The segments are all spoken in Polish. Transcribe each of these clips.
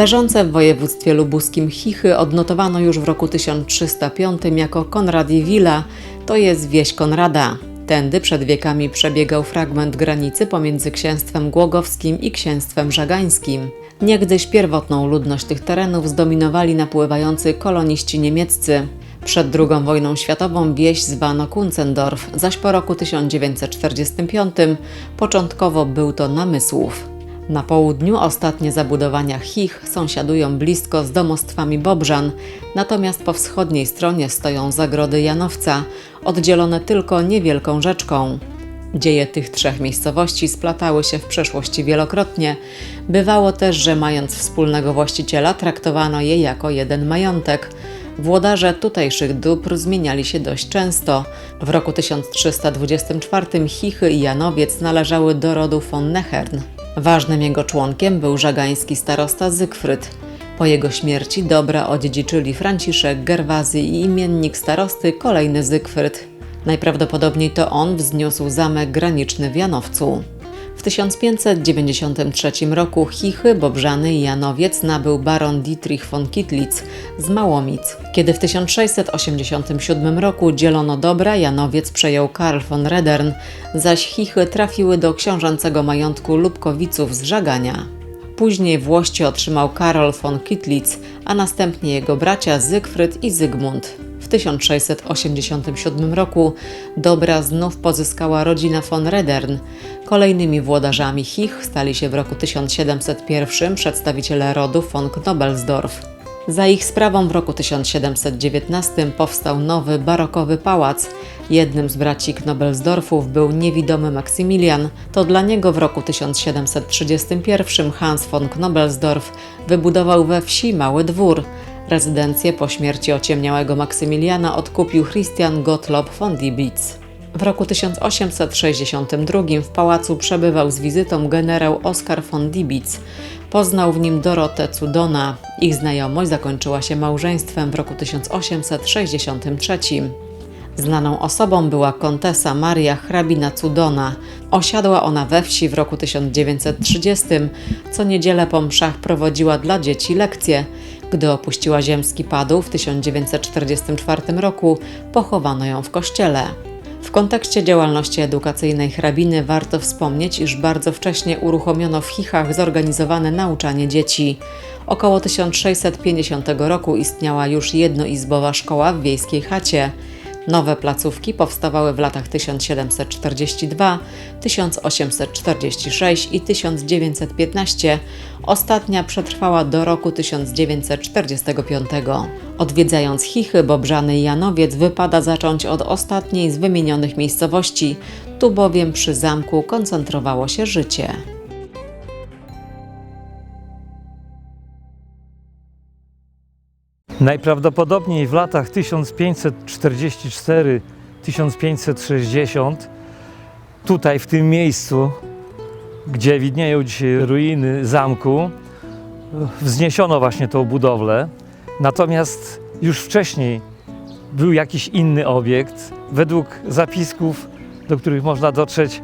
Leżące w województwie lubuskim Chichy odnotowano już w roku 1305 jako Konradii Villa, to jest wieś Konrada. Tędy przed wiekami przebiegał fragment granicy pomiędzy księstwem głogowskim i księstwem żagańskim. Niegdyś pierwotną ludność tych terenów zdominowali napływający koloniści niemieccy. Przed II wojną światową wieś zwano Kunzendorf, zaś po roku 1945 początkowo był to Namysłów. Na południu ostatnie zabudowania Chich sąsiadują blisko z domostwami Bobrzan, natomiast po wschodniej stronie stoją zagrody Janowca, oddzielone tylko niewielką rzeczką. Dzieje tych trzech miejscowości splatały się w przeszłości wielokrotnie. Bywało też, że mając wspólnego właściciela, traktowano je jako jeden majątek. Włodarze tutejszych dóbr zmieniali się dość często. W roku 1324 Chichy i Janowiec należały do rodu von Nechern. Ważnym jego członkiem był żagański starosta Zygfryd. Po jego śmierci dobra odziedziczyli Franciszek, Gerwazy i imiennik starosty kolejny Zygfryd. Najprawdopodobniej to on wzniósł zamek graniczny w Janowcu. W 1593 roku Chichy, Bobrzany i Janowiec nabył baron Dietrich von Kittlitz z Małomic. Kiedy w 1687 roku dzielono dobra, Janowiec przejął Karl von Redern, zaś Chichy trafiły do książęcego majątku Lubkowiców z Żagania. Później Włości otrzymał Karol von Kittlitz, a następnie jego bracia Zygfryd i Zygmunt. W 1687 roku dobra znów pozyskała rodzina von Redern. Kolejnymi włodarzami Chich stali się w roku 1701 przedstawiciele rodu von Knobelsdorf. Za ich sprawą w roku 1719 powstał nowy barokowy pałac. Jednym z braci Knobelsdorfów był niewidomy Maksymilian. To dla niego w roku 1731 Hans von Knobelsdorf wybudował we wsi mały dwór. Rezydencję po śmierci ociemniałego Maksymiliana odkupił Christian Gottlob von Diebitz. W roku 1862 w pałacu przebywał z wizytą generał Oskar von Diebitz. Poznał w nim Dorotę Cudona. Ich znajomość zakończyła się małżeństwem w roku 1863. Znaną osobą była kontesa Maria hrabina Cudona. Osiadła ona we wsi w roku 1930. Co niedzielę po mszach prowadziła dla dzieci lekcje. Gdy opuściła ziemski padł w 1944 roku, pochowano ją w kościele. W kontekście działalności edukacyjnej hrabiny warto wspomnieć, iż bardzo wcześnie uruchomiono w Chichach zorganizowane nauczanie dzieci. Około 1650 roku istniała już jednoizbowa szkoła w wiejskiej chacie. Nowe placówki powstawały w latach 1742, 1846 i 1915. Ostatnia przetrwała do roku 1945. Odwiedzając Chichy, Bobrzany i Janowiec wypada zacząć od ostatniej z wymienionych miejscowości, tu bowiem przy zamku koncentrowało się życie. Najprawdopodobniej w latach 1544-1560 tutaj w tym miejscu, gdzie widnieją dzisiaj ruiny zamku, wzniesiono właśnie tą budowlę. Natomiast już wcześniej był jakiś inny obiekt. Według zapisków, do których można dotrzeć,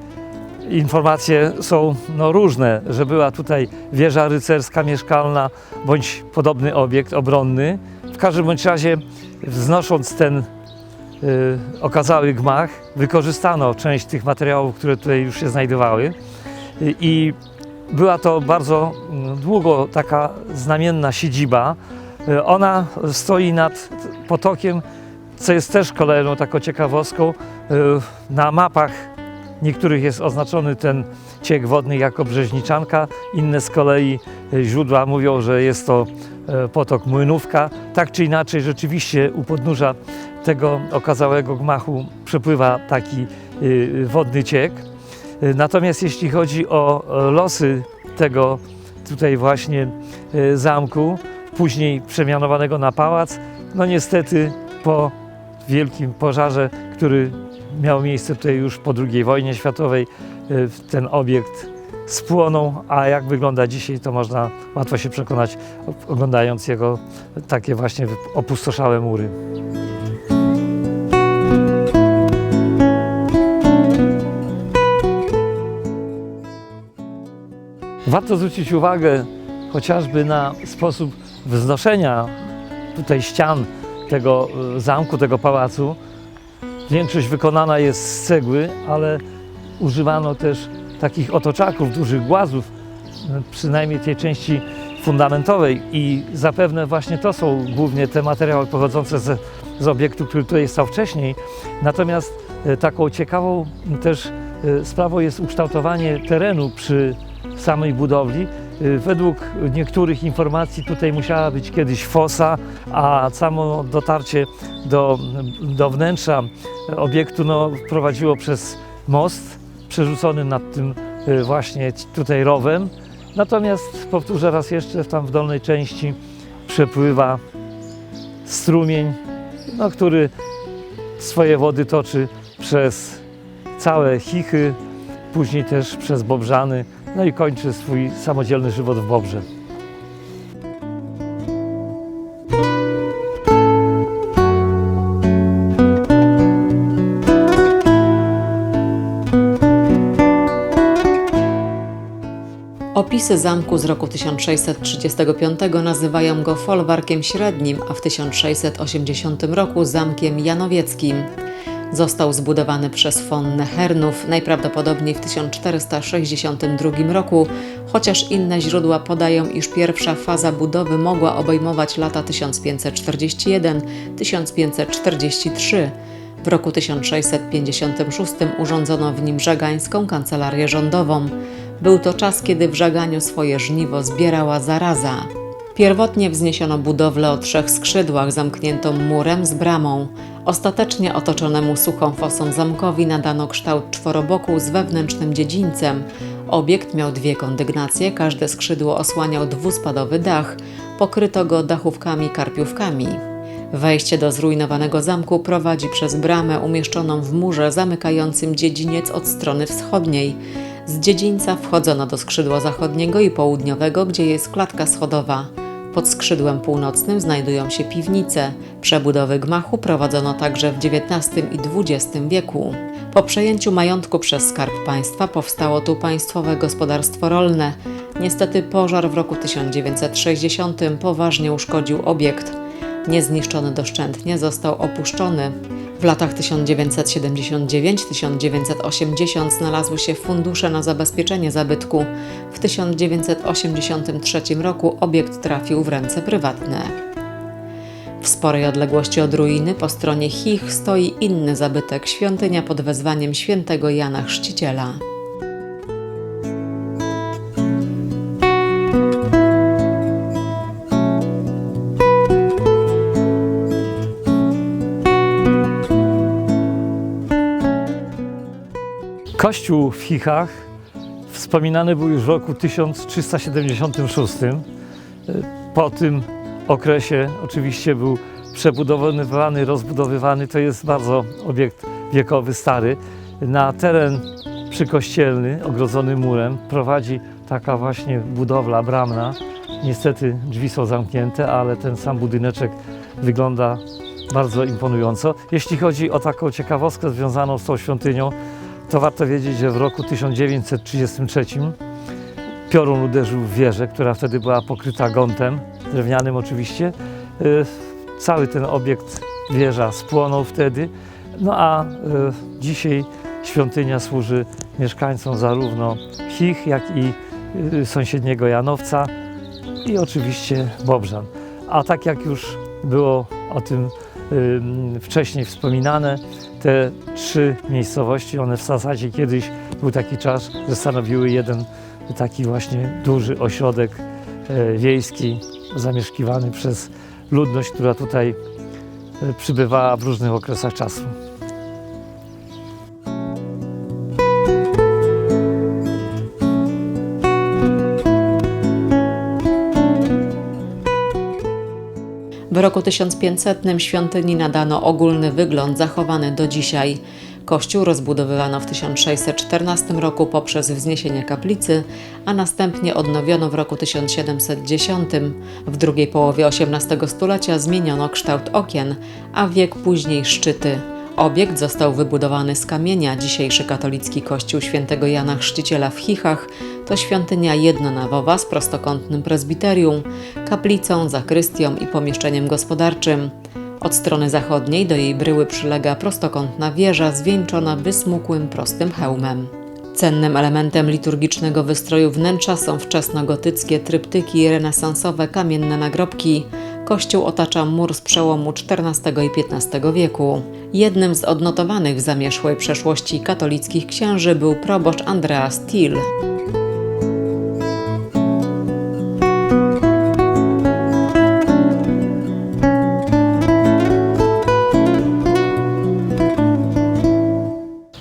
informacje są no, różne, że była tutaj wieża rycerska mieszkalna bądź podobny obiekt obronny. W każdym bądź razie, wznosząc ten y, okazały gmach, wykorzystano część tych materiałów, które tutaj już się znajdowały. I była to bardzo mm, długo taka znamienna siedziba. Y, Ona stoi nad potokiem, co jest też kolejną taką ciekawostką. Y, Na mapach niektórych jest oznaczony ten ciek wodny jako Brzeźniczanka, inne z kolei y, źródła mówią, że jest to y, potok Młynówka. Tak czy inaczej, rzeczywiście u podnóża tego okazałego gmachu przepływa taki y, wodny ciek. Natomiast jeśli chodzi o e, losy tego tutaj właśnie zamku, później przemianowanego na pałac, no niestety po wielkim pożarze, który miał miejsce tutaj już po II wojnie światowej, ten obiekt spłonął, a jak wygląda dzisiaj, to można łatwo się przekonać, oglądając jego takie właśnie opustoszałe mury. Warto zwrócić uwagę chociażby na sposób wznoszenia tutaj ścian tego e, zamku, tego pałacu. Większość wykonana jest z cegły, ale używano też takich otoczaków, dużych głazów, przynajmniej tej części fundamentowej i zapewne właśnie to są głównie te materiały pochodzące z, z obiektu, który tutaj stał wcześniej. Natomiast e, taką ciekawą też e, sprawą jest ukształtowanie terenu przy samej budowli. E, Według niektórych informacji tutaj musiała być kiedyś fosa, a samo dotarcie do, do wnętrza obiektu no, prowadziło przez most przerzucony nad tym e, właśnie tutaj rowem. Natomiast powtórzę raz jeszcze, tam w dolnej części przepływa strumień, no, który swoje wody toczy przez całe Chichy, później też przez Bobrzany, no i kończy swój samodzielny żywot w Bobrze. Opisy zamku z roku 1635 nazywają go folwarkiem średnim, a w 1680 roku zamkiem janowieckim. Został zbudowany przez Fonnę Hernów najprawdopodobniej w 1462 roku, chociaż inne źródła podają, iż pierwsza faza budowy mogła obejmować lata 1541-1543. W roku 1656 urządzono w nim żagańską kancelarię rządową. Był to czas, kiedy w żaganiu swoje żniwo zbierała zaraza. Pierwotnie wzniesiono budowlę o trzech skrzydłach zamkniętą murem z bramą. Ostatecznie otoczonemu suchą fosą zamkowi nadano kształt czworoboku z wewnętrznym dziedzińcem. Obiekt miał dwie kondygnacje, każde skrzydło osłaniał dwuspadowy dach. Pokryto go dachówkami karpiówkami. Wejście do zrujnowanego zamku prowadzi przez bramę umieszczoną w murze zamykającym dziedziniec od strony wschodniej. Z dziedzińca wchodzono do skrzydła zachodniego i południowego, gdzie jest klatka schodowa. Pod skrzydłem północnym znajdują się piwnice. Przebudowy gmachu prowadzono także w XIX i XX wieku. Po przejęciu majątku przez Skarb Państwa powstało tu państwowe gospodarstwo rolne. Niestety pożar w roku 1960 poważnie uszkodził obiekt. Niezniszczony doszczętnie został opuszczony. W latach 1979-1980 znalazły się fundusze na zabezpieczenie zabytku. W 1983 roku obiekt trafił w ręce prywatne. W sporej odległości od ruiny po stronie Chich stoi inny zabytek, świątynia pod wezwaniem świętego Jana Chrzciciela. Kościół w Chichach wspominany był już w roku 1376. Po tym okresie oczywiście był przebudowywany, rozbudowywany. To jest bardzo obiekt wiekowy, stary. Na teren przykościelny, ogrodzony murem, prowadzi taka właśnie budowla bramna. Niestety drzwi są zamknięte, ale ten sam budyneczek wygląda bardzo imponująco. Jeśli chodzi o taką ciekawostkę związaną z tą świątynią, to warto wiedzieć, że w roku 1933 piorun uderzył w wieżę, która wtedy była pokryta gątem, drewnianym oczywiście. Y, Cały ten obiekt, wieża spłonął wtedy, no a y, dzisiaj świątynia służy mieszkańcom zarówno Chich, jak i y, sąsiedniego Janowca i oczywiście Bobrzan. A tak jak już było o tym ym, wcześniej wspominane, te trzy miejscowości, one w zasadzie kiedyś był taki czas, że stanowiły jeden taki właśnie duży ośrodek e, wiejski zamieszkiwany przez ludność, która tutaj e, przybywała w różnych okresach czasu. W roku 1500 świątyni nadano ogólny wygląd zachowany do dzisiaj. Kościół rozbudowywano w 1614 roku poprzez wzniesienie kaplicy, a następnie odnowiono w roku 1710. W drugiej połowie XVIII stulecia zmieniono kształt okien, a wiek później szczyty. Obiekt został wybudowany z kamienia. Dzisiejszy katolicki kościół świętego Jana Chrzciciela w Chichach to świątynia jednonawowa z prostokątnym prezbiterium, kaplicą, zakrystią i pomieszczeniem gospodarczym. Od strony zachodniej do jej bryły przylega prostokątna wieża zwieńczona wysmukłym, prostym hełmem. Cennym elementem liturgicznego wystroju wnętrza są wczesnogotyckie tryptyki i renesansowe kamienne nagrobki. Kościół otacza mur z przełomu XIV i XV wieku. Jednym z odnotowanych w zamierzchłej przeszłości katolickich księży był proboszcz Andreas Thiel.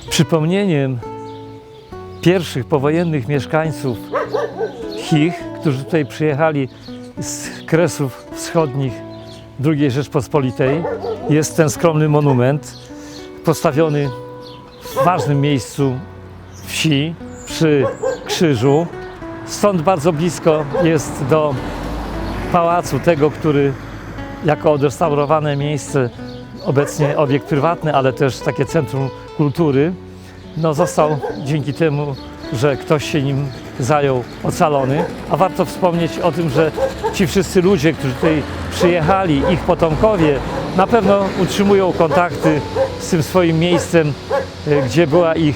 Przypomnieniem pierwszych powojennych mieszkańców Chich, którzy tutaj przyjechali z Kresów Wschodnich II Rzeczpospolitej, jest ten skromny monument postawiony w ważnym miejscu wsi przy krzyżu. Stąd bardzo blisko jest do pałacu tego, który jako odrestaurowane miejsce, obecnie obiekt prywatny, ale też takie centrum kultury, no został dzięki temu, że ktoś się nim zajął ocalony. A warto wspomnieć o tym, że ci wszyscy ludzie, którzy tutaj przyjechali, ich potomkowie, na pewno utrzymują kontakty z tym swoim miejscem, y, gdzie była ich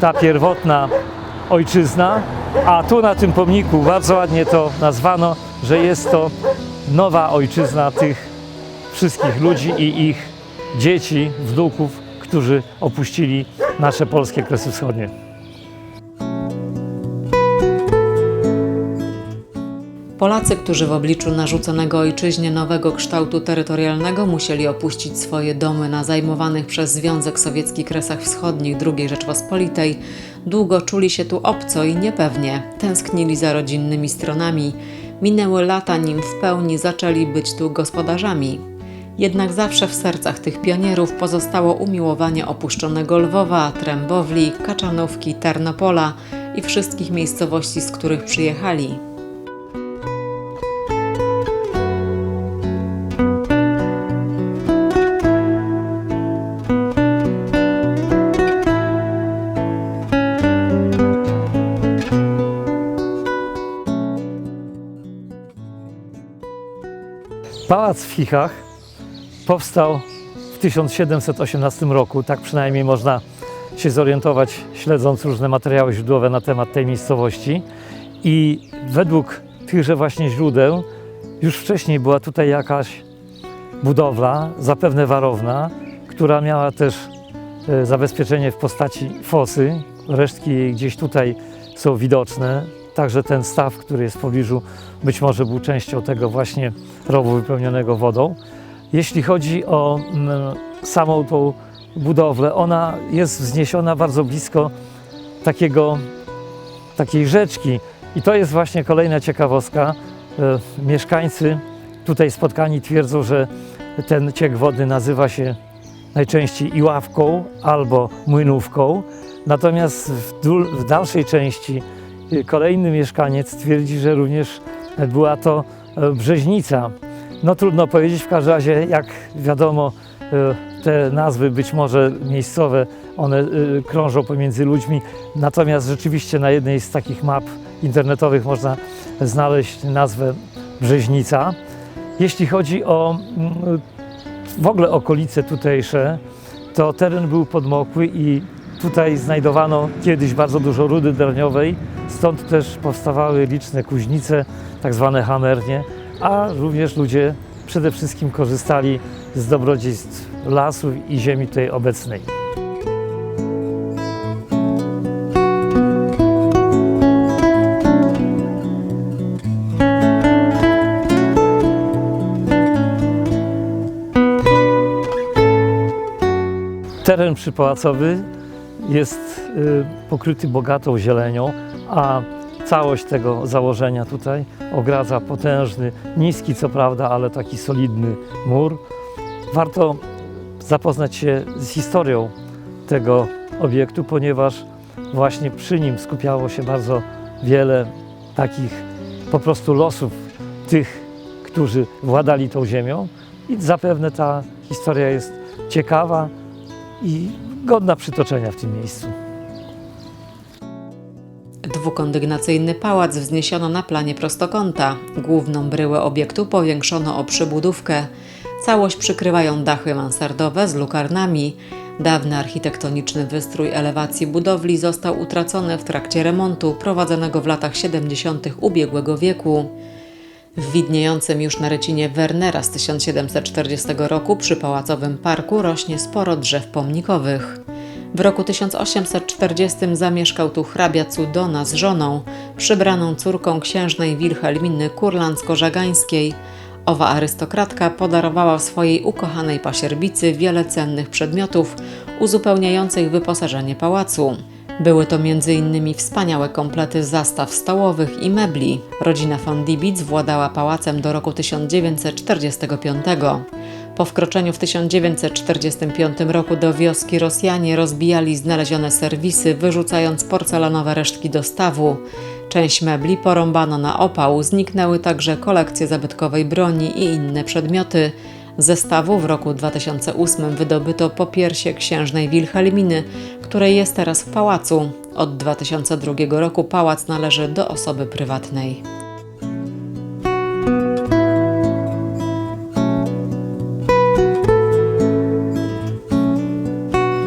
ta pierwotna ojczyzna. A tu na tym pomniku bardzo ładnie to nazwano, że jest to nowa ojczyzna tych wszystkich ludzi i ich dzieci, wnuków, którzy opuścili nasze polskie Kresy Wschodnie. Polacy, którzy w obliczu narzuconego ojczyźnie nowego kształtu terytorialnego musieli opuścić swoje domy na zajmowanych przez Związek Sowiecki Kresach Wschodnich II Rzeczpospolitej, długo czuli się tu obco i niepewnie, tęsknili za rodzinnymi stronami. Minęły lata, nim w pełni zaczęli być tu gospodarzami. Jednak zawsze w sercach tych pionierów pozostało umiłowanie opuszczonego Lwowa, Trębowli, Kaczanówki, Tarnopola i wszystkich miejscowości, z których przyjechali. Pałac w Chichach powstał w 1718 roku, tak przynajmniej można się zorientować, śledząc różne materiały źródłowe na temat tej miejscowości. I według tychże właśnie źródeł, już wcześniej była tutaj jakaś budowla, zapewne warowna, która miała też e, zabezpieczenie w postaci fosy. Resztki gdzieś tutaj są widoczne. Także ten staw, który jest w pobliżu, być może był częścią tego właśnie rowu wypełnionego wodą. Jeśli chodzi o mm, samą tą budowlę, ona jest wzniesiona bardzo blisko takiego, takiej rzeczki. I to jest właśnie kolejna ciekawostka. E, Mieszkańcy tutaj spotkani twierdzą, że ten ciek wody nazywa się najczęściej Iławką albo Młynówką. Natomiast w, w dalszej części kolejny mieszkaniec twierdzi, że również była to e, Brzeźnica. No trudno powiedzieć, w każdym razie jak wiadomo e, te nazwy być może miejscowe, one e, krążą pomiędzy ludźmi. Natomiast rzeczywiście na jednej z takich map internetowych można znaleźć nazwę Brzeźnica. Jeśli chodzi o mm, w ogóle okolice tutejsze, to teren był podmokły i tutaj znajdowano kiedyś bardzo dużo rudy derniowej, stąd też powstawały liczne kuźnice, tak zwane hamernie, a również ludzie przede wszystkim korzystali z dobrodziejstw lasów i ziemi tutaj obecnej. Teren przypałacowy jest y, pokryty bogatą zielenią, a całość tego założenia tutaj ogradza potężny, niski co prawda, ale taki solidny mur. Warto zapoznać się z historią tego obiektu, ponieważ właśnie przy nim skupiało się bardzo wiele takich po prostu losów tych, którzy władali tą ziemią i zapewne ta historia jest ciekawa, i godna przytoczenia w tym miejscu. Dwukondygnacyjny pałac wzniesiono na planie prostokąta. Główną bryłę obiektu powiększono o przybudówkę. Całość przykrywają dachy mansardowe z lukarnami. Dawny architektoniczny wystrój elewacji budowli został utracony w trakcie remontu prowadzonego w latach 70. ubiegłego wieku. W widniejącym już na rycinie Wernera z 1740 roku przy Pałacowym Parku rośnie sporo drzew pomnikowych. W roku 1840 zamieszkał tu hrabia Cudona z żoną, przybraną córką księżnej Wilhelminy Kurlandzko-Żagańskiej. Owa arystokratka podarowała swojej ukochanej pasierbicy wiele cennych przedmiotów uzupełniających wyposażenie pałacu. Były to m.in. wspaniałe komplety zastaw stołowych i mebli. Rodzina von Dibic władała pałacem do roku 1945. Po wkroczeniu w 1945 roku do wioski Rosjanie rozbijali znalezione serwisy, wyrzucając porcelanowe resztki do stawu. Część mebli porąbano na opał, zniknęły także kolekcje zabytkowej broni i inne przedmioty. Ze stawu w roku 2008 wydobyto popiersie księżnej Wilhelminy, której jest teraz w pałacu. Od 2002 roku pałac należy do osoby prywatnej.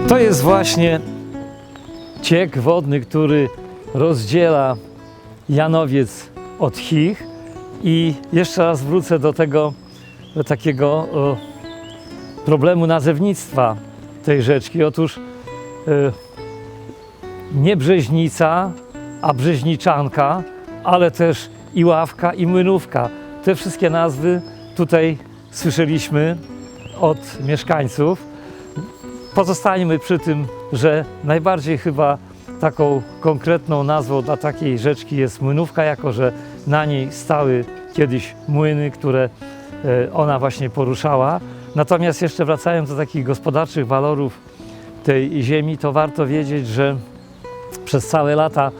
To jest właśnie ciek wodny, który rozdziela Janowiec od Chich. I jeszcze raz wrócę do tego takiego problemu nazewnictwa tej rzeczki. Otóż e, nie Brzeźnica, a Brzeźniczanka, ale też i Ławka i Młynówka. Te wszystkie nazwy tutaj słyszeliśmy od mieszkańców. Pozostańmy przy tym, że najbardziej chyba taką konkretną nazwą dla takiej rzeczki jest Młynówka, jako że na niej stały kiedyś młyny, które ona właśnie poruszała. Natomiast jeszcze wracając do takich gospodarczych walorów tej ziemi, to warto wiedzieć, że przez całe lata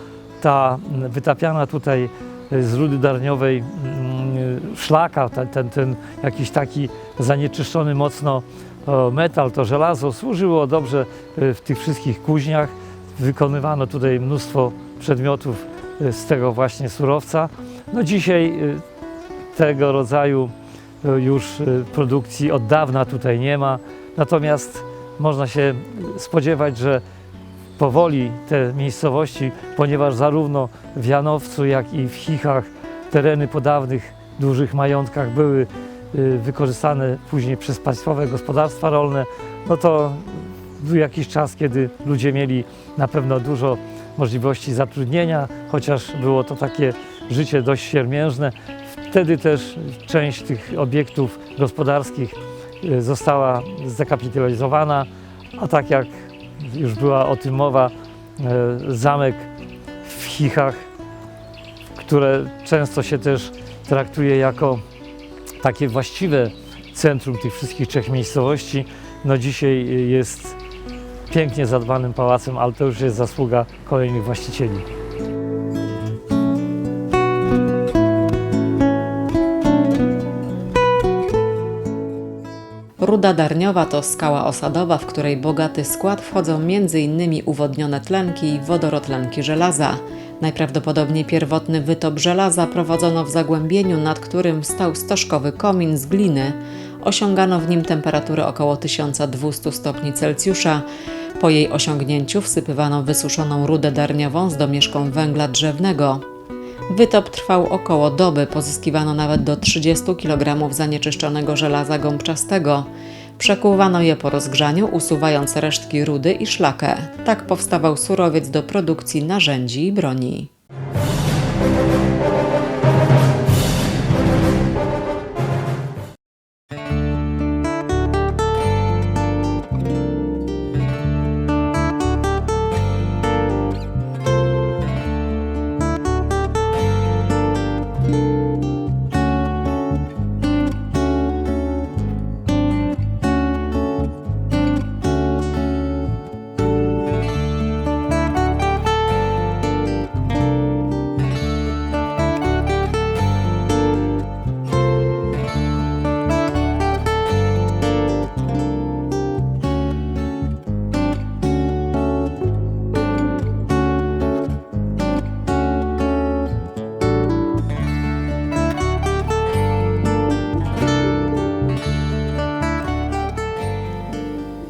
ta wytapiana tutaj e, z rudy darniowej mm, szlaka, ten, ten, ten jakiś taki zanieczyszczony mocno metal, to żelazo służyło dobrze e, w tych wszystkich kuźniach. Wykonywano tutaj mnóstwo przedmiotów e, z tego właśnie surowca. No dzisiaj e, tego rodzaju e, już e, produkcji od dawna tutaj nie ma. Natomiast można się spodziewać, że powoli te miejscowości, ponieważ zarówno w Janowcu, jak i w Chichach tereny po dawnych dużych majątkach były y, wykorzystane później przez państwowe gospodarstwa rolne, no to był jakiś czas, kiedy ludzie mieli na pewno dużo możliwości zatrudnienia, chociaż było to takie życie dość siermiężne. Wtedy też część tych obiektów gospodarskich y, została zdekapitalizowana, a tak jak już była o tym mowa, e, zamek w Chichach, które często się też traktuje jako takie właściwe centrum tych wszystkich trzech miejscowości, no dzisiaj jest pięknie zadbanym pałacem, ale to już jest zasługa kolejnych właścicieli. Ruda darniowa to skała osadowa, w której bogaty skład wchodzą m.in. uwodnione tlenki i wodorotlenki żelaza. Najprawdopodobniej pierwotny wytop żelaza prowadzono w zagłębieniu, nad którym stał stożkowy komin z gliny. Osiągano w nim temperaturę około 1200 stopni Celsjusza. Po jej osiągnięciu wsypywano wysuszoną rudę darniową z domieszką węgla drzewnego. Wytop trwał około doby, pozyskiwano nawet do 30 kg zanieczyszczonego żelaza gąbczastego. Przekuwano je po rozgrzaniu, usuwając resztki rudy i szlakę. Tak powstawał surowiec do produkcji narzędzi i broni.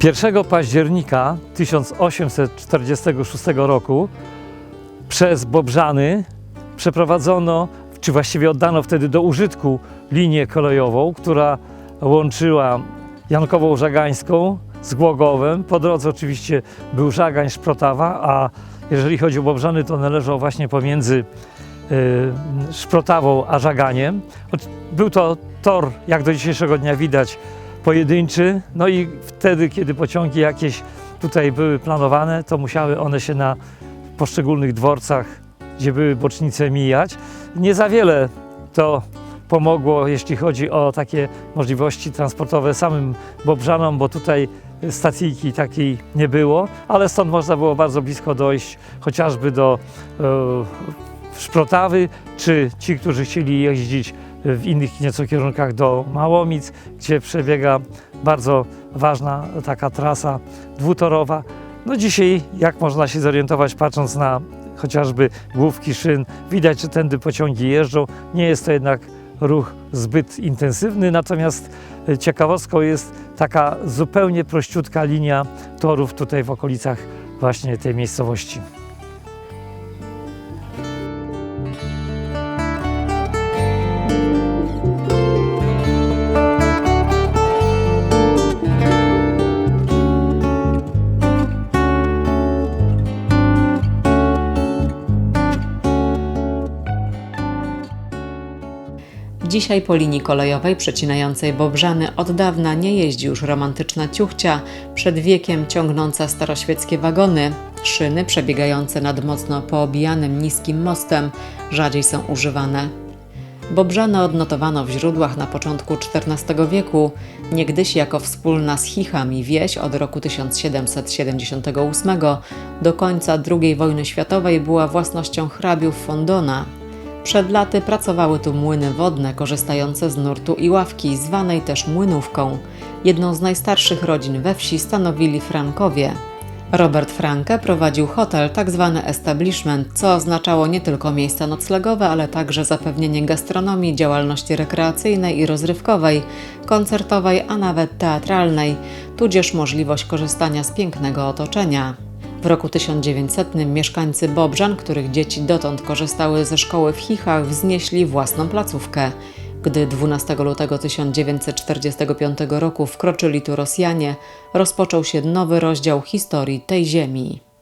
1 października 1846 roku przez Bobrzany przeprowadzono, czy właściwie oddano wtedy do użytku linię kolejową, która łączyła Jankową Żagańską z Głogowem. Po drodze oczywiście był Żagań Szprotawa, a jeżeli chodzi o Bobrzany, to należał właśnie pomiędzy Szprotawą a Żaganiem. Był to tor, jak do dzisiejszego dnia widać, pojedynczy. No i wtedy, kiedy pociągi jakieś tutaj były planowane, to musiały one się na poszczególnych dworcach, gdzie były bocznice, mijać. Nie za wiele to pomogło, jeśli chodzi o takie możliwości transportowe samym Bobrzanom, bo tutaj stacyjki takiej nie było, ale stąd można było bardzo blisko dojść chociażby do e, Szprotawy, czy ci, którzy chcieli jeździć w innych nieco kierunkach do Małomic, gdzie przebiega bardzo ważna taka trasa dwutorowa. No dzisiaj, jak można się zorientować, patrząc na chociażby główki szyn, widać, że tędy pociągi jeżdżą. Nie jest to jednak ruch zbyt intensywny, natomiast e, ciekawostką jest taka zupełnie prościutka linia torów tutaj w okolicach właśnie tej miejscowości. Dzisiaj po linii kolejowej przecinającej Bobrzany od dawna nie jeździ już romantyczna ciuchcia, przed wiekiem ciągnąca staroświeckie wagony. Szyny przebiegające nad mocno poobijanym niskim mostem rzadziej są używane. Bobrzane odnotowano w źródłach na początku XIV wieku, niegdyś jako wspólna z Chichami wieś od roku 1778 do końca II wojny światowej była własnością hrabiów Fondona, przed laty pracowały tu młyny wodne korzystające z nurtu i ławki, zwanej też młynówką. Jedną z najstarszych rodzin we wsi stanowili Frankowie. Robert Franke prowadził hotel, tzw. establishment, co oznaczało nie tylko miejsca noclegowe, ale także zapewnienie gastronomii, działalności rekreacyjnej i rozrywkowej, koncertowej, a nawet teatralnej, tudzież możliwość korzystania z pięknego otoczenia. W roku 1900 mieszkańcy Bobrzan, których dzieci dotąd korzystały ze szkoły w Chichach, wznieśli własną placówkę. Gdy 12 lutego 1945 roku wkroczyli tu Rosjanie, rozpoczął się nowy rozdział historii tej ziemi.